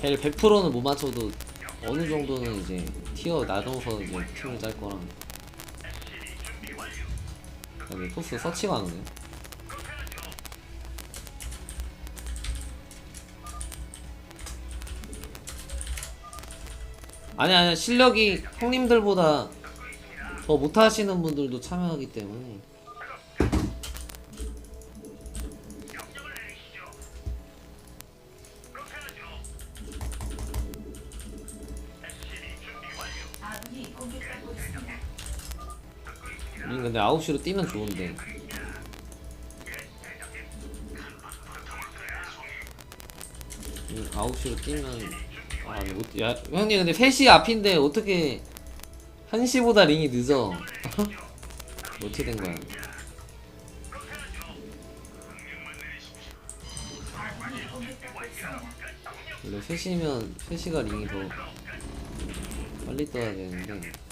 벨 100%는 못 맞춰도 어느 정도는 이제 티어 나눠서 이제 팀을 짤 거랑 여기 토스 서치가 안 오네 아니 아니 실력이 형님들보다 더 못하시는 분들도 참여하기 때문에 우린 근데 9시로 뛰면 좋은데. 음, 9시로 뛰면 아, 못, 야, 형님 근데 3시 앞인데 어떻게 1시보다 링이 늦어? 어떻게 된 거야? 원래 3시면 3시가 링이 더 빨리 떠야 되는데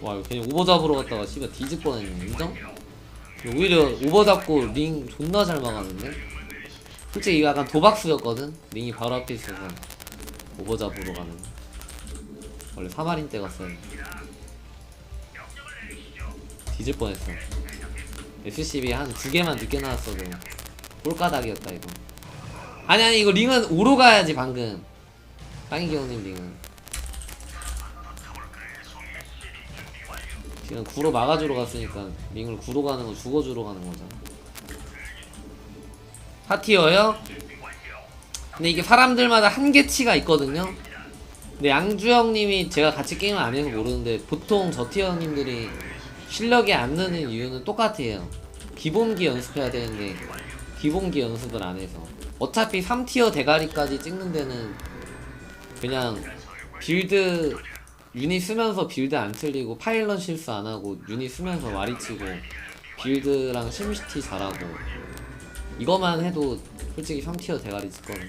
와 이거 괜히 오버 잡으러 갔다가 씨발 뒤질 뻔했네 인정? 오히려 오버 잡고 링 존나 잘 막았는데? 솔직히 이거 약간 도박수였거든? 링이 바로 앞에 있어서 오버 잡으러 가는 원래 사마린 때 갔어야 돼 뒤질 뻔했어 SCB 한 두 개만 늦게 나왔어도 꼴까닥이었다 이거 아니 아니 이거 링은 오로 가야지 방금 빵이기 형님 링은 지금 구로 막아주러 갔으니까 링을 구로 가는 거 죽어주러 가는 거잖아. 하티어요? 근데 이게 사람들마다 한계치가 있거든요. 근데 양주 형님이 제가 같이 게임을 안 해서 모르는데 보통 저 티어 형님들이 실력이 안 느는 이유는 똑같아요. 기본기 연습해야 되는데 기본기 연습을 안 해서 어차피 3티어 대가리까지 찍는 데는 그냥 빌드 유닛 쓰면서 빌드 안 틀리고 파일럿 실수 안 하고 유닛 쓰면서 와리 치고 빌드랑 심시티 잘하고 이거만 해도 솔직히 3티어 대가리 찍거든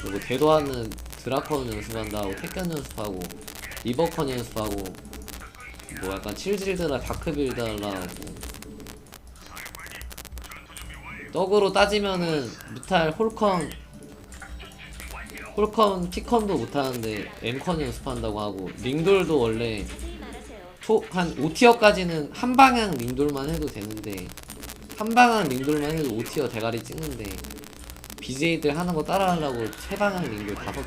그리고 대도하는 드라컨 연습한다고 택견 연습하고 리버컨 연습하고 뭐 약간 칠질드라 다크 빌드 하려고 떡으로 따지면은 무탈 홀컨 홀컨 피컨도 못하는데 엠컨 연습한다고 하고 링돌도 원래 초, 한 5티어까지는 한 방향 링돌만 해도 되는데 한 방향 링돌만 해도 5티어 대가리 찍는데 BJ들 하는 거 따라하려고 세 방향 링돌 다섯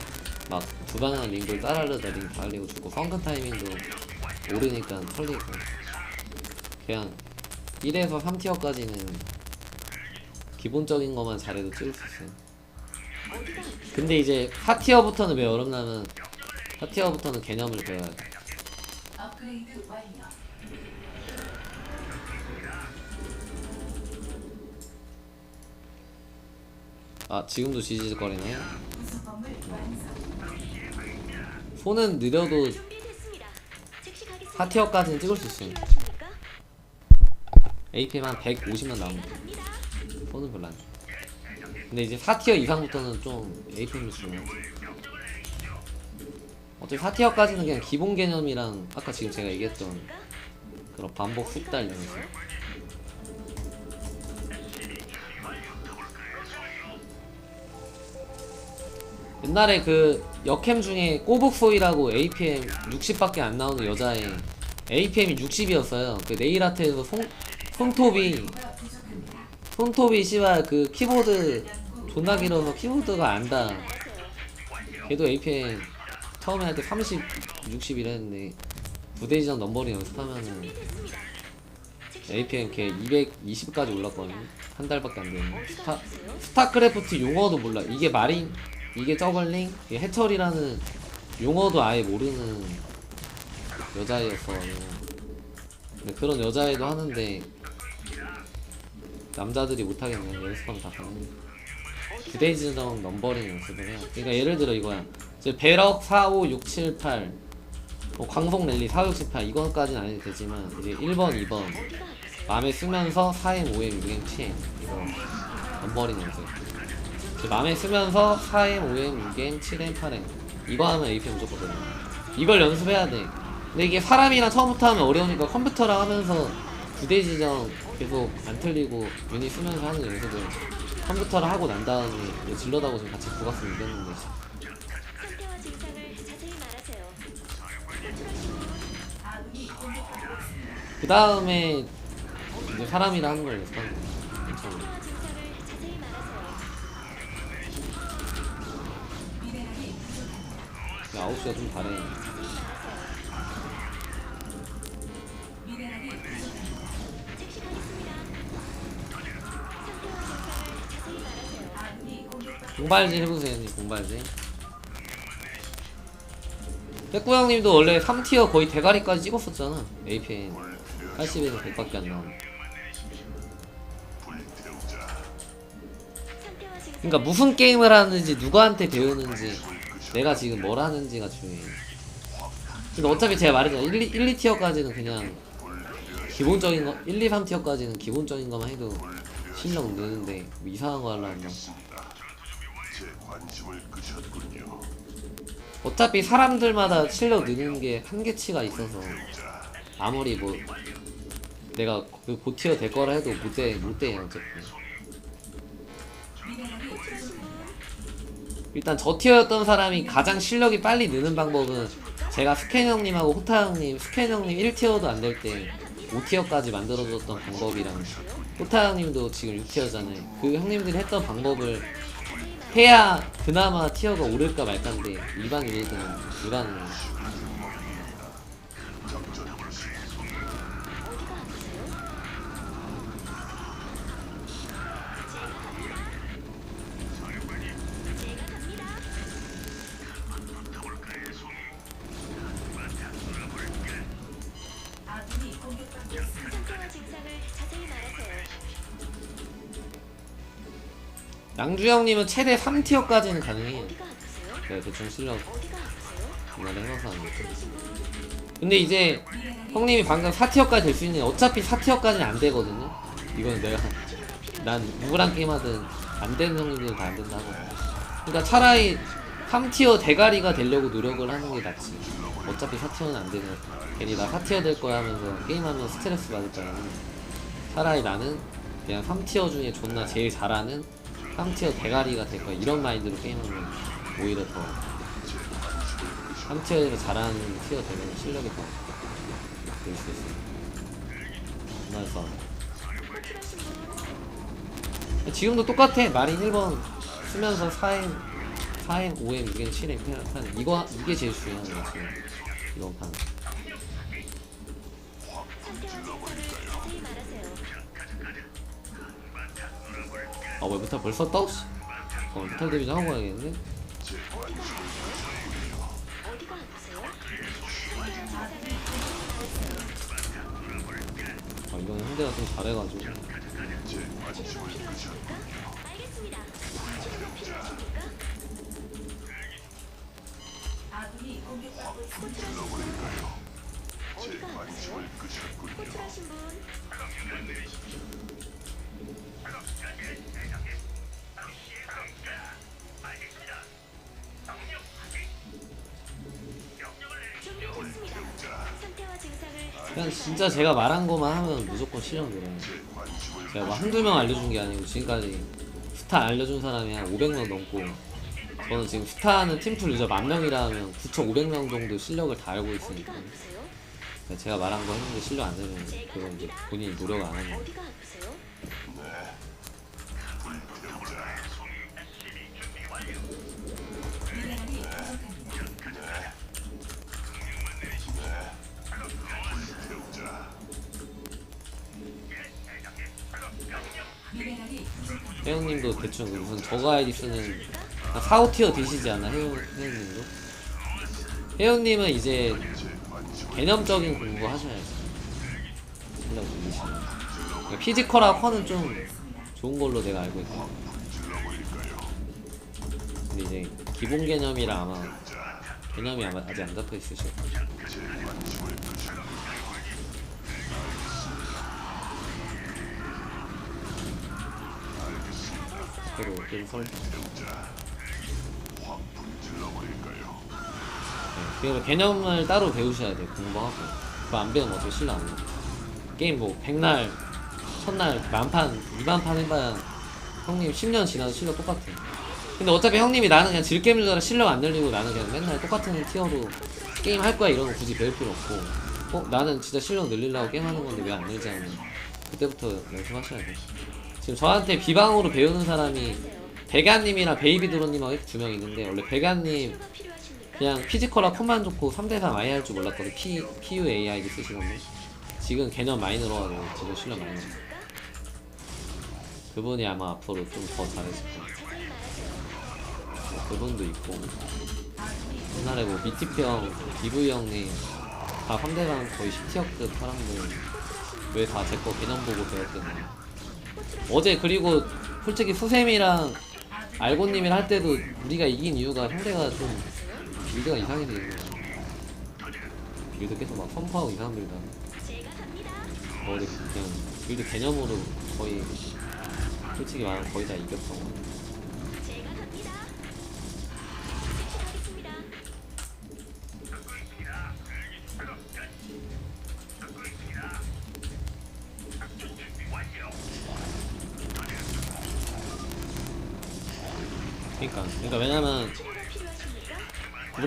막 두 방향 링돌 따라하려다 링 달리고 죽고 펑큰 타이밍도 오르니까 털리고 그냥 1에서 3티어까지는 기본적인 것만 잘해도 찍을 수 있어요 근데 이제 4티어부터는 왜 어렵냐면 4티어부터는 개념을 배워야 돼. 아 지금도 지지직거리네. 손은 느려도. 4티어까지는 찍을 수 있어요 한 150만 나오면 돼 갑니다. 손은 별로 안 돼. 근데 이제 4티어 이상부터는 좀 APM이 중요해 어차피 4티어까지는 그냥 기본 개념이랑 아까 지금 제가 얘기했던 그런 반복 숙달 연습 옛날에 그 역캠 중에 꼬북소이라고 APM 60밖에 안 나오는 여자애 APM이 60이었어요 그 네일아트에서 손, 손톱이. 손톱이 씨발 그 키보드 존나 길어서 키보드가 안다. 걔도 APM 처음에 할 때 30, 60 이랬는데 부대지전 넘버링 연습하면은 APM 걔 220까지 올랐거든요 한 달밖에 안 됐는데. 스타. 스타크래프트 용어도 몰라. 이게 마린 이게 저글링 이게 해철이라는 용어도 아예 모르는 여자애였어. 근데 그런 여자애도 하는데 남자들이 못하겠네 연습하면 다 가능 부대 지정 넘버링 연습을 해요. 그러니까 예를 들어 이거야. 이제 배럭 4, 5, 6, 7, 8, 뭐 광속 랠리 4, 6, 7, 8 이거까지는 안 해도 되지만 이제 1번, 2번 어디가 아프세요? 마음에 쓰면서 4M, 5M, 6M, 7M 이거 넘버링 연습. 이제 마음에 쓰면서 4M, 5M, 6M, 7M, 8M 이거 하면 AP 무조건 되는 이걸 연습해야 돼. 근데 이게 사람이랑 처음부터 하면 어려우니까 컴퓨터랑 하면서 부대 지정 계속 안 틀리고 유닛 쓰면서 하는 연습을 컴퓨터랑 하고 난 다음에 질러다고 지금 같이 부갔으면 있습니다. 그 다음에 이제 사람이랑 하는 걸. 야, 9시가 좀 다르네. 공발지 해보세요, 형님, 공발지. 백구 형님도 원래 3티어 거의 대가리까지 찍었었잖아. APN. 80에서 100밖에 안 나오는. 그러니까 무슨 게임을 하는지, 누구한테 배우는지, 내가 지금 뭘 하는지가 중요해. 근데 어차피 제가 말했잖아. 1, 2, 1, 2티어까지는 그냥 기본적인 거, 1, 2, 3티어까지는 기본적인 것만 해도 실력 느는데 뭐 이상한 거 하려면 제 관심을 끄셨군요. 어차피 사람들마다 실력 느는 게 한계치가 있어서 아무리 뭐 내가 그 고티어 될 거라 해도 못돼 못돼 어차피. 일단 저 티어였던 사람이 가장 실력이 빨리 느는 방법은 제가 스캔 형님하고 호타 형님 스캔 형님 1티어도 안 될 때 5티어까지 만들어줬던 방법이랑 호타 형님도 지금 6티어잖아요 그 형님들이 했던 방법을 해야 그나마 티어가 오를까 말까인데 일반 일들은 불가능해 양주 형님은 최대 3티어까지는 가능해요? 내가 대충 실력? 옛날에 분 근데 이제 형님이 방금 4티어까지 될 수 있는 어차피 4티어까지는 안 되거든요. 이거는 내가 난 누구랑 게임하든 안 되는 형님들은 다 안 된다고. 그러니까 차라리 3티어 대가리가 되려고 노력을 하는 게 낫지. 어차피 4티어는 안 되는 괜히 나 4티어 될 거야 하면서 게임하면 스트레스 받을 바에는 차라리 나는 그냥 3티어 중에 존나 제일 잘하는 3티어 대가리가 될 거야 이런 마인드로 게임하면 오히려 더 3티어에서 잘하는 티어 되면 실력이 더늘수 있어요 정말 싸움 지금도 똑같아. 마린 1번 쓰면서 4M, 4M, 5M, 6M, 7M, 8M. 이거, 이게 제일 중요한 거야, 지금. 이번 판. 아, 왜 무탈 벌써 떠? 씨. 어, 무탈 데뷔 좀 하고 가야겠는데? 아, 이거는 상대가 좀 잘해가지고. 치료가 필요 그냥 진짜 제가 말한 것만 하면 무조건 늘어요. 제가 뭐 한두 명 알려준 게 아니고 지금까지 스타 알려준 사람이 한 500명 넘고 저는 지금 스타하는 팀플 유저 만 명이라 하면 9,500명 정도 실력을 다 알고 있으니까? 그러니까 제가 말한 거 했는데 실력 안 되면 그건 이제 본인이 노력 안 하는 거 어디가 아프세요? 혜영님도 대충 그 무슨 저거 아이디 쓰는 4, 5티어 되시지 않나 혜영, 혜영님도? 혜영님은 이제 개념적인 공부 하셔야지 그러니까 피지컬하고 커는 좀 좋은 걸로 내가 알고 있고 기본 개념이라 아마 개념이 아마 아직 안 잡혀 있으실 거예요. 설. 네? 그리고 개념을 따로 배우셔야 돼요. 공부하고. 그거 안 배우면 어차피 실력 안 나요. 게임 뭐 백날, 첫날 만판, 이만판 해봐야 형님 10년 지나도 실력 똑같아요. 근데 어차피 형님이 나는 그냥 질게임 주다가 실력 안 늘리고 나는 그냥 맨날 똑같은 티어로 게임 할 거야 이러면 굳이 배울 필요 없고 어? 나는 진짜 실력 늘리려고 게임하는 건데 왜 안 늘지 않는 그때부터 연습하셔야 돼요. 지금 저한테 비방으로 배우는 사람이 베가님이랑 베이비드로님하고 두 명 있는데 원래 필요하십니까? 그냥 피지컬과 콤만 좋고 3대3 아예 할줄 몰랐거든. P, PUAI 쓰시던데 지금 개념 많이 늘어가지고 지금 실력 많이 늘어 그분이 아마 앞으로 좀 더 잘해질 거예요. 뭐 그분도 있고. 옛날에 뭐 미티피 형, BV 형님 다 3대강 거의 10티어급 사람들. 왜 다 제 거 개념 보고 배웠겠냐 어제 그리고 솔직히 수sem이랑 알고님이랑 할 때도 우리가 이긴 이유가 형대가 좀 빌드가 이상해서 이긴 거야 빌드 계속 막 선포하고 이상한 빌드 하는 갑니다. 어제 그냥 빌드 개념으로 거의 솔직히 말하면 거의 다 이겼던 거 제가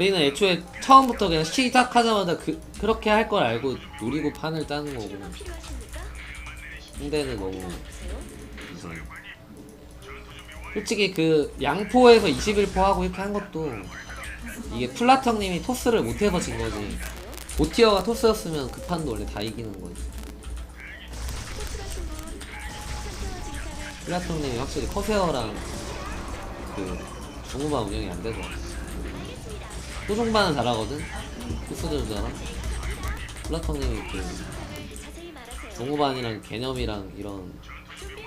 우리는 애초에 처음부터 그냥 시작하자마자 그, 그렇게 할 걸 알고 노리고 판을 따는 거고? 상대는 너무. 이제 솔직히 그 양포에서 21포 하고 이렇게 한 것도 이게 플라트 형님이 토스를 못해서 진 거지 보티어가 토스였으면 그 판도 원래 다 이기는 거지 형님이 확실히 커세어랑 그 중후반 운영이 안 돼서. 소중반은 잘하거든 토스들잖아 플라트 형님이 그. 중후반이랑 개념이랑 이런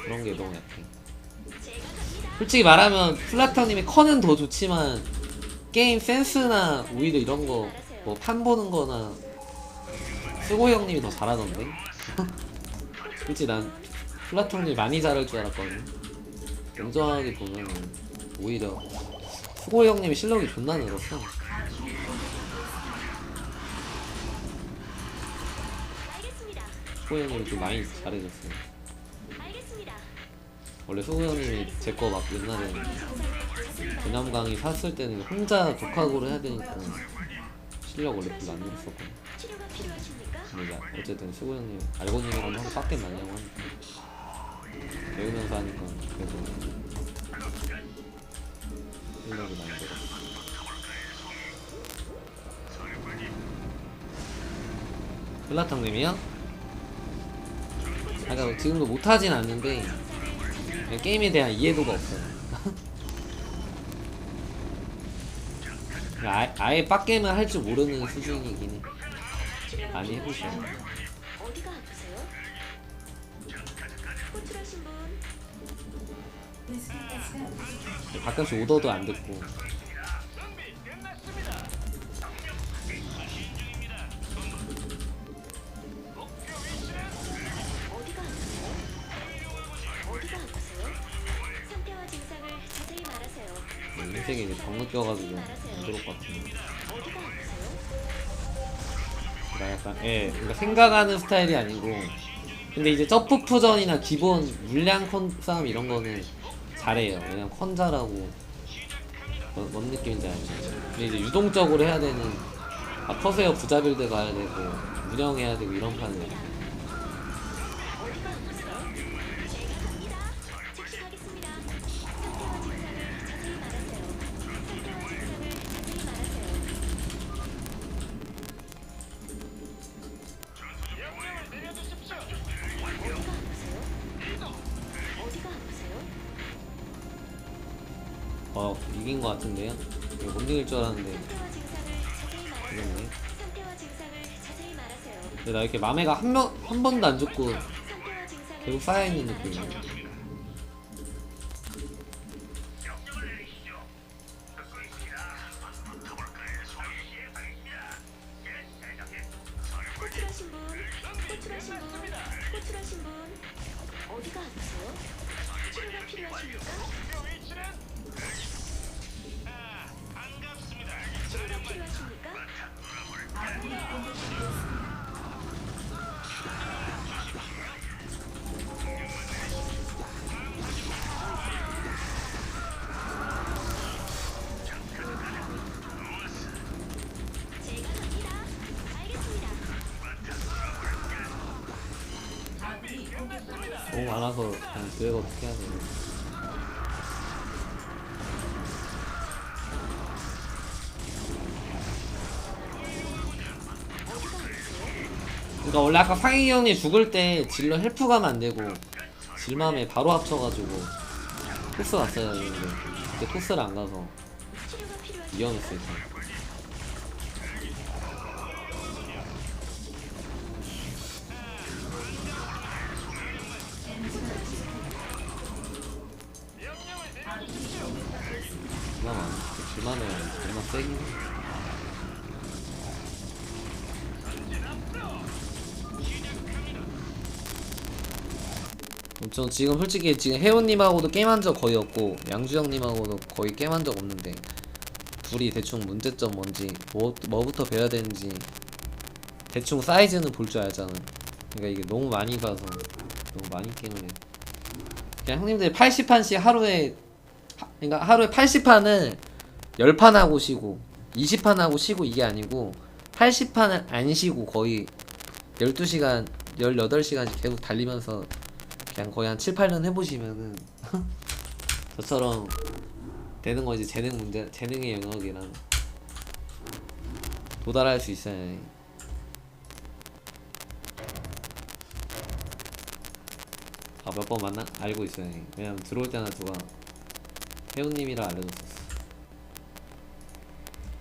그런 게 너무 약해. 솔직히 말하면 플라타님이 커는 더 좋지만 게임 센스나 오히려 이런 거 뭐 판 보는 거나 수고 형님이 더 잘하던데 솔직히 난 플라타님이 많이 잘할 줄 알았거든 냉정하게 보면 오히려 수고 형님이 실력이 존나 늘었어 알겠습니다. 수고 형님이 좀 많이 잘해줬어요. 원래 수고 형님이 제 거 막 옛날에 강의 샀을 때는 혼자 독학으로 해야 되니까 실력 원래 별로 안 늘었었거든 치료가 필요하십니까? 근데 나 어쨌든 수고 형님 알고님이랑 한번 빡게 많이 하고 하니까 배우면서 하니까 그래도 실력이 많이 늘었어 플라탕님이요? 아, 그러니까 지금도 못하진 않는데 게임에 대한 이해도가 없어요. 아, 아예 빡게임을 할 줄 모르는 수준이긴 해. 많이 해보셔요. 어디가 아프세요? 호출하신 분? 가끔씩 오더도 안 듣고 인생에 이제 병 느껴가지고 안 좋을 것 같은데? 나 약간 예 그러니까 생각하는 스타일이 아니고. 근데 이제 점프 푸전이나 기본 물량 컨 싸움 이런 거는 잘해요. 왜냐면 컨 잘하고 뭔, 뭔 느낌인지 알죠 근데 이제 유동적으로 해야 되는 아 커세어 부자 빌드 가야 되고 운영해야 되고 이런 판은 어 이긴 것 같은데요? 못 이길 줄 알았는데 이겼네 근데 나 이렇게 맘에가 한, 명, 한 번도 안 죽고 계속 쌓여있는 느낌이야 호출하신 분, 호출하신 분, 호출하신 분 어디가 아프세요? 치료가 필요하십니까? 아, 반갑습니다. 전력 필요하십니까? 아, 반갑습니다. 알아서 그냥 계획 어떻게 돼. 그러니까 원래 아까 상희 형이 죽을 때 질러 헬프 가면 안 되고 질맘에 바로 합쳐가지고 토스 갔어야 되는데 그때 토스를 안 가서 치료가 필요하신가요? 위험했어 일 단. 질만 안 질만해 존나 세긴 해. 저 지금 솔직히 지금 혜원님하고도 게임한 적 거의 없고 양주영님하고도 거의 게임한 적 없는데 둘이 대충 문제점 뭔지 뭐, 뭐부터 배워야 되는지 대충 사이즈는 볼 줄 알잖아 그러니까 이게 너무 많이 봐서 너무 많이 게임을 해 그냥 형님들 80판씩 하루에 하- 그러니까 하루에 80판을 10판 하고 쉬고 20판 하고 쉬고 이게 아니고 80판을 안 쉬고 거의 12시간 18시간씩 계속 달리면서 그냥 거의 한 7, 8년 해보시면은 저처럼 되는 거지 재능 문제 재능의 영역이랑 도달할 수 있어야 해. 아몇 번 만나 알고 있어야 해. 왜냐면 들어올 때나 누가 혜우님이라 알려줬었어.